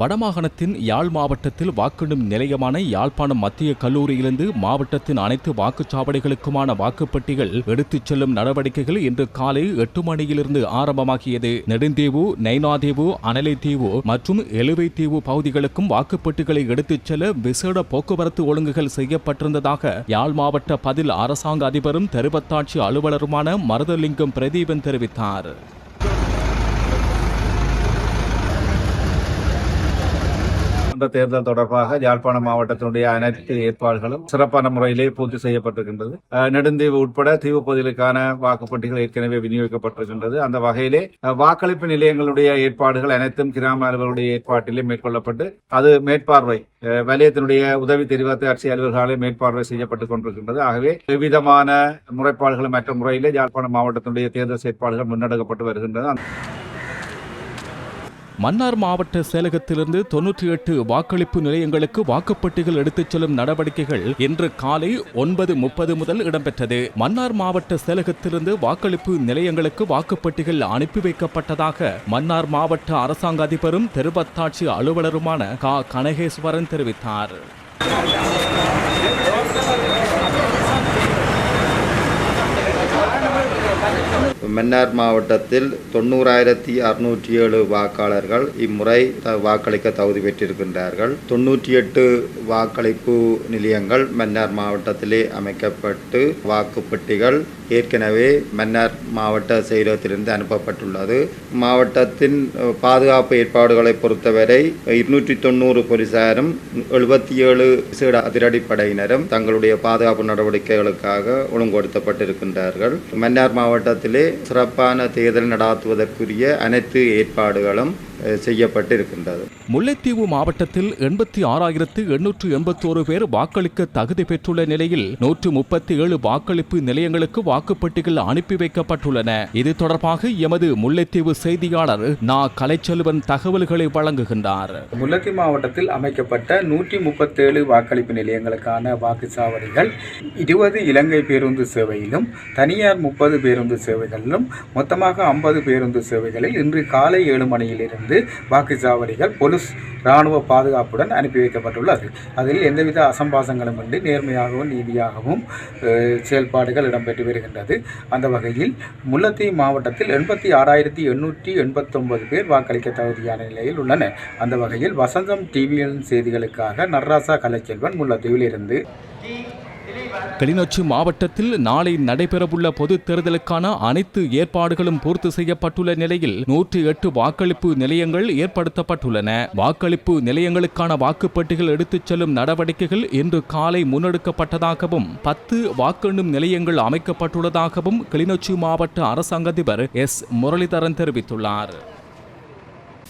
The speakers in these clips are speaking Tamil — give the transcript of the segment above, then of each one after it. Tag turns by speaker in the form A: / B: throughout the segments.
A: வடமாகாணத்தின் யாழ் மாவட்டத்தில் வாக்கெடும் நிலையமான யாழ்ப்பாணம் மத்திய கல்லூரியிலிருந்து மாவட்டத்தின் அனைத்து வாக்குச்சாவடிகளுக்குமான வாக்குப்பட்டிகள் எடுத்துச் செல்லும் நடவடிக்கைகள் இன்று காலை எட்டு மணியிலிருந்து ஆரம்பமாகியது. நெடுந்தீவு நைனாதீவு அனலைத்தீவு மற்றும் எழுவைத்தீவு பகுதிகளுக்கும் வாக்குப்பட்டிகளை எடுத்துச் செல்ல விசேட போக்குவரத்து ஒழுங்குகள் செய்யப்பட்டிருந்ததாக யாழ் மாவட்ட பதில் அரசாங்க அதிபரும் தெருவத்தாட்சி அலுவலருமான மருதலிங்கம் பிரதீபன் தெரிவித்தார்.
B: அந்த தேர்தல் தொடர்பாக யாழ்ப்பாண மாவட்டத்தினுடைய அனைத்து ஏற்பாடுகளும் சிறப்பான முறையிலே பூர்த்தி செய்யப்பட்டிருக்கின்றது. நெடுந்தீவு உட்பட தீவு பகுதிகளுக்கான வாக்குப்பட்டிகள் ஏற்கனவே விநியோகிக்கப்பட்டிருக்கின்றது. அந்த வகையிலே வாக்களிப்பு நிலையங்களுடைய ஏற்பாடுகள் அனைத்தும் கிராம அலுவலர்களுடைய ஏற்பாட்டிலே மேற்கொள்ளப்பட்டு அது மேற்பார்வை வலயத்தினுடைய உதவி தெரிவித்த அரசியல் அலுவலர்களாலே மேற்பார்வை செய்யப்பட்டுக் கொண்டிருக்கின்றது. ஆகவே விதமான முறைப்பாடுகள் மற்ற முறையிலே யாழ்ப்பாணம் மாவட்டத்தினுடைய தேர்தல் செயற்பாடுகள் முன்னெடுக்கப்பட்டு வருகின்றன.
A: மன்னார் மாவட்ட செயலகத்திலிருந்து தொன்னூற்றி எட்டு வாக்களிப்பு நிலையங்களுக்கு வாக்குப்பட்டிகள் எடுத்துச் செல்லும் நடவடிக்கைகள் இன்று காலை ஒன்பது முப்பது முதல் இடம்பெற்றது. மன்னார் மாவட்ட செயலகத்திலிருந்து வாக்களிப்பு நிலையங்களுக்கு வாக்குப்பட்டிகள் அனுப்பி வைக்கப்பட்டதாக மன்னார் மாவட்ட அரசாங்க அதிபரும் தெருவத்தாட்சி அலுவலருமான கா. கனகேஸ்வரன் தெரிவித்தார்.
C: மன்னார் மாவட்டத்தில் தொண்ணூறாயிரத்தி அறுநூற்றி ஏழு வாக்காளர்கள் இம்முறை த- வாக்களிக்க தகுதி பெற்றிருக்கின்றார்கள். தொண்ணூற்றி எட்டு வாக்களிப்பு நிலையங்கள் மன்னார் மாவட்டத்திலே அமைக்கப்பட்டு வாக்குப்பெட்டிகள் ஏற்கனவே மன்னார் மாவட்ட செயலகத்திலிருந்து அனுப்பப்பட்டுள்ளது. மாவட்டத்தின் பாதுகாப்பு ஏற்பாடுகளை பொறுத்தவரை இருநூற்றி தொண்ணூறு போலீசாரும் எழுபத்தி ஏழு விசேட அதிரடிப்படையினரும் தங்களுடைய பாதுகாப்பு நடவடிக்கைகளுக்காக ஒழுங்குபடுத்தப்பட்டிருக்கின்றார்கள் மன்னார் மாவட்டத்திலே சிறப்பான தேர்தல் நடாத்துவதற்குரிய அனைத்து ஏற்பாடுகளும் அஹ், செய்யப்பட்டிருக்கின்றது.
A: முல்லைத்தீவு மாவட்டத்தில் எண்பத்தி ஆறாயிரத்து எண்ணூற்று எண்பத்தோரு பேர் வாக்களிக்க தகுதி பெற்றுள்ள நிலையில் நூற்று முப்பத்தி ஏழு வாக்களிப்பு நிலையங்களுக்கு வாக்குப்பட்டிகள் அனுப்பி வைக்கப்பட்டுள்ளன. இது தொடர்பாக எமது முல்லைத்தீவு செய்தியாளர் நா. கலைச்செல்வன் தகவல்களை வழங்குகின்றார்.
D: முல்லைத்தீவு மாவட்டத்தில் அமைக்கப்பட்ட நூற்றி முப்பத்தேழு வாக்களிப்பு நிலையங்களுக்கான வாக்குச்சாவடிகள் இருபது இலங்கை பேருந்து சேவையிலும் தனியார் முப்பது பேருந்து சேவைகளிலும் மொத்தமாக ஐம்பது பேருந்து சேவைகளில் இன்று காலை ஏழு மணியிலிருந்து வாக்குச்சாவடிகள் போலீஸ் இராணுவ பாதுகாப்புடன் அனுப்பி வைக்கப்பட்டுள்ளது. அதில் எந்தவித அசம்பாசங்களும் இன்றி நேர்மையாகவும் நீதியாகவும் செயல்பாடுகள் இடம்பெற்று வருகின்றது. அந்த வகையில் முல்லத்தீவு மாவட்டத்தில் எண்பத்தி ஆறாயிரத்தி எண்ணூற்றி எண்பத்தொன்பது பேர் வாக்களிக்க தகுதியான நிலையில் உள்ளனர். அந்த வகையில் வசந்தம் டிவியின் செய்திகளுக்காக நர்ராசா கலைச்செல்வன் முல்லைத்தீவிலிருந்து
A: கிளிநொச்சி மாவட்டத்தில் நாளை நடைபெறவுள்ள பொதுத் தேர்தலுக்கான அனைத்து ஏற்பாடுகளும் பூர்த்தி செய்யப்பட்டுள்ள நிலையில் நூற்றி எட்டு வாக்களிப்பு நிலையங்கள் ஏற்படுத்தப்பட்டுள்ளன. வாக்களிப்பு நிலையங்களுக்கான வாக்குப்பட்டிகள் எடுத்துச் செல்லும் நடவடிக்கைகள் இன்று காலை முன்னெடுக்கப்பட்டதாகவும் பத்து வாக்கெண்ணும் நிலையங்கள் அமைக்கப்பட்டுள்ளதாகவும் கிளிநொச்சி மாவட்ட அரசாங்க அதிபர் எஸ். முரளிதரன் தெரிவித்துள்ளார்.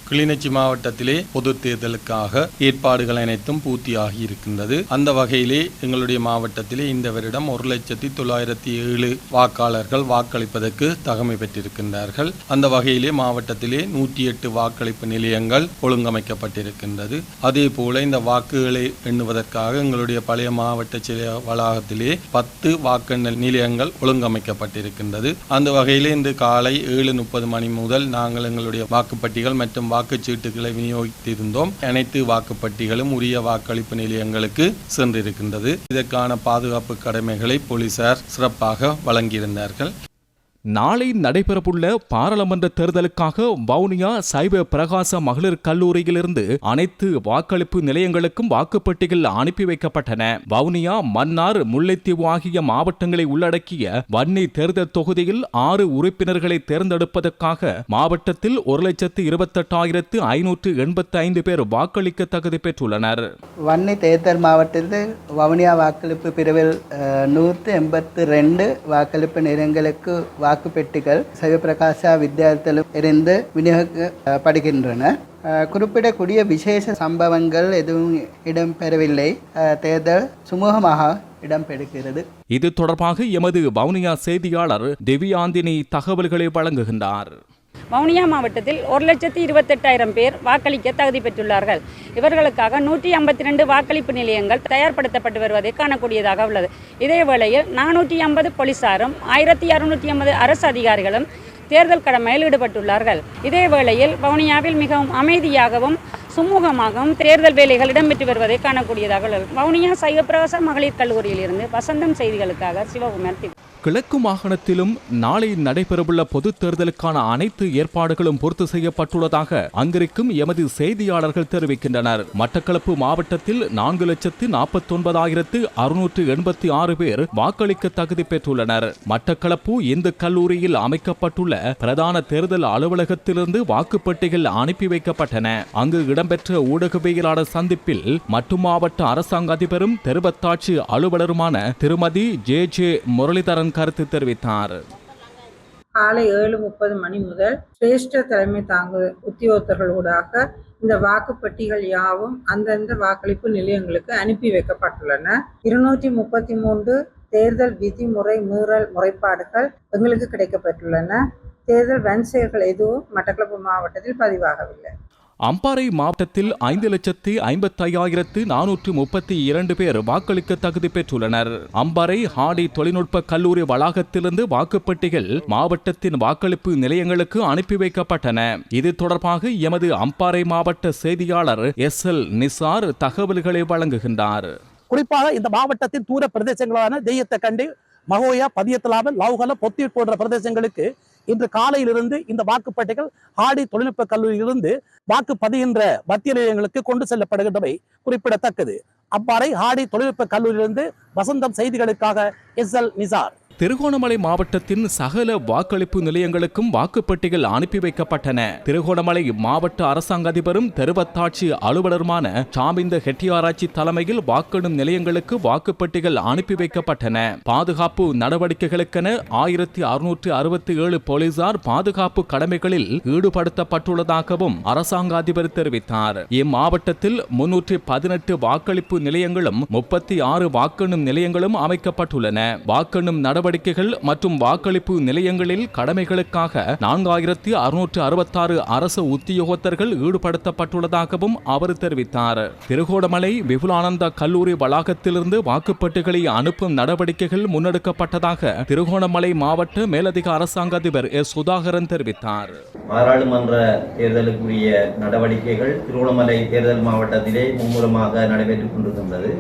E: கிளிநொச்சி மாவட்டத்திலே பொது தேர்தலுக்காக ஏற்பாடுகள் அனைத்தும் பூர்த்தியாகி இருக்கின்றது. அந்த வகையிலே எங்களுடைய மாவட்டத்திலே இந்த வருடம் ஒரு லட்சத்தி தொள்ளாயிரத்தி ஏழு வாக்காளர்கள் வாக்களிப்பதற்கு தகமை பெற்றிருக்கின்றார்கள். அந்த வகையிலே மாவட்டத்திலே நூற்றி எட்டு வாக்களிப்பு நிலையங்கள் ஒழுங்கமைக்கப்பட்டிருக்கின்றது. அதே போல இந்த வாக்குகளை எண்ணுவதற்காக எங்களுடைய பழைய மாவட்ட சில வளாகத்திலே பத்து வாக்கு நிலையங்கள் ஒழுங்கமைக்கப்பட்டிருக்கின்றது. அந்த வகையிலே இன்று காலை ஏழு முப்பது மணி முதல் நாங்கள் எங்களுடைய வாக்குப்பட்டிகள் மற்றும் வாக்குச்சீட்டுகளை விநியோகித்திருந்தோம். அனைத்து வாக்குப்பட்டிகளும் உரிய வாக்களிப்பு நிலையங்களுக்கு சென்றிருக்கின்றது. இதற்கான பாதுகாப்பு கடமைகளை போலீசார் சிறப்பாக வழங்கியிருந்தார்கள்.
A: நாளை நடைபெறவுள்ள பாராளுமன்ற தேர்தலுக்காக வவுனியா சைவ பிரகாச மகளிர் கல்லூரியிலிருந்து அனைத்து வாக்களிப்பு நிலையங்களுக்கும் வாக்குப்பட்டிகள் அனுப்பி வைக்கப்பட்டன. வவுனியா மன்னார் முல்லைத்தீவு ஆகிய மாவட்டங்களை உள்ளடக்கிய வன்னி தேர்தல் தொகுதியில் ஆறு உறுப்பினர்களை தேர்ந்தெடுப்பதற்காக மாவட்டத்தில் ஒரு லட்சத்து இருபத்தெட்டாயிரத்து ஐநூற்று எண்பத்தி ஐந்து பேர் வாக்களிக்க தகுதி பெற்றுள்ளனர்.
F: வன்னி தேர்தல் மாவட்டத்தில் வவுனியா வாக்களிப்பு பிரிவில் நூற்று எண்பத்து ரெண்டு வாக்களிப்பு நிலையங்களுக்கு வாக்குப்பெட்டிகள் சிவபிரகாசா வித்தியாலயத்திலும் இருந்து விநியோகிக்கப்படுகின்றன. அஹ், குறிப்பிடக்கூடிய விசேஷ சம்பவங்கள் எதுவும் இடம்பெறவில்லை. தேர்தல் சுமூகமாக இடம்பெறுகிறது.
A: இது தொடர்பாக எமது வவுனியா செய்தியாளர் திவ்யாந்தினி தகவல்களை வழங்குகின்றார்.
G: வவுனியா மாவட்டத்தில் ஒரு லட்சத்தி இருபத்தெட்டாயிரம் பேர் வாக்களிக்க தகுதி பெற்றுள்ளார்கள். இவர்களுக்காக நூற்றி ஐம்பத்தி ரெண்டு வாக்களிப்பு நிலையங்கள் தயார்படுத்தப்பட்டு வருவதை காணக்கூடியதாக உள்ளது. இதே வேளையில் நானூற்றி ஐம்பது போலீசாரும் ஆயிரத்தி அறுநூற்றி ஐம்பது அரசு அதிகாரிகளும் தேர்தல் கடமையில் ஈடுபட்டுள்ளார்கள். இதே வேளையில் வவுனியாவில் மிகவும் அமைதியாகவும் சுமூகமாகவும் தேர்தல் வேலைகள் இடம்பெற்று வருவதை காணக்கூடியதாக உள்ளது. வவுனியா சைவப்பிரகாச மகளிர் கல்லூரியிலிருந்து வசந்தம் செய்திகளுக்காக சிவகுமார் தி-
A: கிழக்கு மாகாணத்திலும் நாளை நடைபெறவுள்ள பொதுத் தேர்தலுக்கான அனைத்து ஏற்பாடுகளும் பூர்த்தி செய்யப்பட்டுள்ளதாக அங்கிருக்கும் எமது செய்தியாளர்கள் தெரிவிக்கின்றனர். மட்டக்களப்பு மாவட்டத்தில் நான்கு லட்சத்து நாற்பத்தொன்பதாயிரத்து அறுநூற்று எண்பத்தி ஆறு பேர் வாக்களிக்க தகுதி பெற்றுள்ளனர். மட்டக்களப்பு இந்து கல்லூரியில் அமைக்கப்பட்டுள்ள பிரதான தேர்தல் அலுவலகத்திலிருந்து வாக்குப்பட்டிகள் அனுப்பி வைக்கப்பட்டன. அங்கு இடம்பெற்ற ஊடகவியலாளர் சந்திப்பில் மட்டு மாவட்ட அரசாங்க அதிபரும் தெருவத்தாட்சி அலுவலருமான திருமதி ஜே ஜே முரளிதரன் கருத்து தெரிவித்தார்.
H: காலை ஏழு முப்பது மணி முதல் சிரேஷ்ட தலைமை தாங்கு உத்தியோகத்தர்களூடாக இந்த வாக்குப்பெட்டிகள் யாவும் அந்தந்த வாக்களிப்பு நிலையங்களுக்கு அனுப்பி வைக்கப்பட்டுள்ளன. இருநூற்றி முப்பத்தி மூன்று தேர்தல் விதிமுறை மீறல் முறைப்பாடுகள் எங்களுக்கு கிடைக்கப்பட்டுள்ளன. தேர்தல் வன்செயல்கள் எதுவும் மட்டக்களப்பு மாவட்டத்தில் பதிவாகவில்லை.
A: அம்பாறை மாவட்டத்தில் ஐந்து லட்சத்தி ஐம்பத்தையாயிரத்து நானூற்று முப்பத்தி இரண்டு பேர் வாக்களிக்க தகுதி பெற்றுள்ளனர். அம்பாறை ஹாடி தொழில்நுட்ப கல்லூரி வளாகத்திலிருந்து வாக்குப்பெட்டிகள் மாவட்டத்தின் வாக்களிப்பு நிலையங்களுக்கு அனுப்பி வைக்கப்பட்டன. இது தொடர்பாக எமது அம்பாறை மாவட்ட செய்தியாளர் எஸ் எல் நிசார் தகவல்களை வழங்குகின்றார்.
I: குறிப்பாக இந்த மாவட்டத்தின் தூர பிரதேசங்களான தெய்யத்தை கண்டு மகோயா பதியத்தலாவல் லவுகல பொத்தீட் போன்ற பிரதேசங்களுக்கு இன்று காலையிலிருந்து இந்த வாக்குப்பேட்டைகள் ஹாடி தொழில்நுட்ப கல்லூரியிலிருந்து வாக்கு பதிகின்ற மத்திய நிலையங்களுக்கு கொண்டு செல்லப்படுகின்றவை குறிப்பிடத்தக்கது. அப்பாறை ஹாடி தொழில்நுட்ப கல்லூரியிலிருந்து வசந்தம் செய்திகளுக்காக எஸ் எல் நிசார்.
A: திருகோணமலை மாவட்டத்தின் சகல வாக்களிப்பு நிலையங்களுக்கும் வாக்குப்பெட்டிகள் அனுப்பி வைக்கப்பட்டன. திருகோணமலை மாவட்ட அரசாங்க அதிபரும் தெருவத்தாட்சி அலுவலருமான சாமிந்த ஹெட்டியாராய்ச்சி தலைமையில் வாக்கெடும் நிலையங்களுக்கு வாக்குப்பெட்டிகள் அனுப்பி வைக்கப்பட்டன. பாதுகாப்பு நடவடிக்கைகளுக்கென ஆயிரத்தி அறுநூற்று அறுபத்தி ஏழு போலீசார் பாதுகாப்பு கடமைகளில் ஈடுபடுத்தப்பட்டுள்ளதாகவும் அரசாங்க அதிபர் தெரிவித்தார். இம்மாவட்டத்தில் முன்னூற்றி பதினெட்டு வாக்களிப்பு நிலையங்களும் முப்பத்தி ஆறு வாக்கெண்ணும் நிலையங்களும் அமைக்கப்பட்டுள்ளன. வாக்கெண்ணும் நடவடிக்கைகள் மற்றும் வாக்களிப்பு நிலையங்களில் கடமைகளுக்காக நான்காயிரத்தி அறுநூற்று அறுபத்தாறு அரசு உத்தியோகத்தர்கள் ஈடுபடுத்தப்பட்டுள்ளதாகவும் அவர் தெரிவித்தார். திருகோணமலை விபுலானந்த கல்லூரி வளாகத்திலிருந்து வாக்குப்பட்டுகளை அனுப்பும் நடவடிக்கைகள் முன்னெடுக்கப்பட்டதாக திருகோணமலை மாவட்ட மேலதிக அரசாங்க அதிபர் எஸ். சுதாகரன் தெரிவித்தார்.
J: பாராளுமன்ற தேர்தலுக்குரிய நடவடிக்கைகள் திருகோணமலை தேர்தல் மாவட்டத்திலே மும்முரமாக நடைபெற்றுக் கொண்டிருக்கின்றது.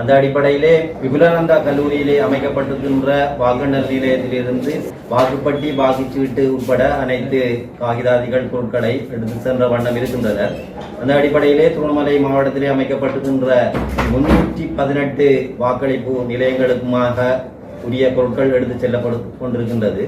J: அந்த அடிப்படையிலே விபுலானந்தா கல்லூரியிலே அமைக்கப்பட்டிருக்கின்ற வாக்குனர் நிலையத்திலிருந்து வாக்குப்பட்டி வாக்குச்சீட்டு உட்பட அனைத்து காகிதாதிகள் பொருட்களை எடுத்து சென்ற வண்ணம் இருக்கின்றனர் அந்த அடிப்படையிலே திருவண்ணாமலை மாவட்டத்திலே அமைக்கப்பட்டிருக்கின்ற முன்னூற்றி பதினெட்டு வாக்களிப்பு நிலையங்களுக்குமாக உரிய பொருட்கள் எடுத்து செல்லப்படு கொண்டிருக்கின்றது.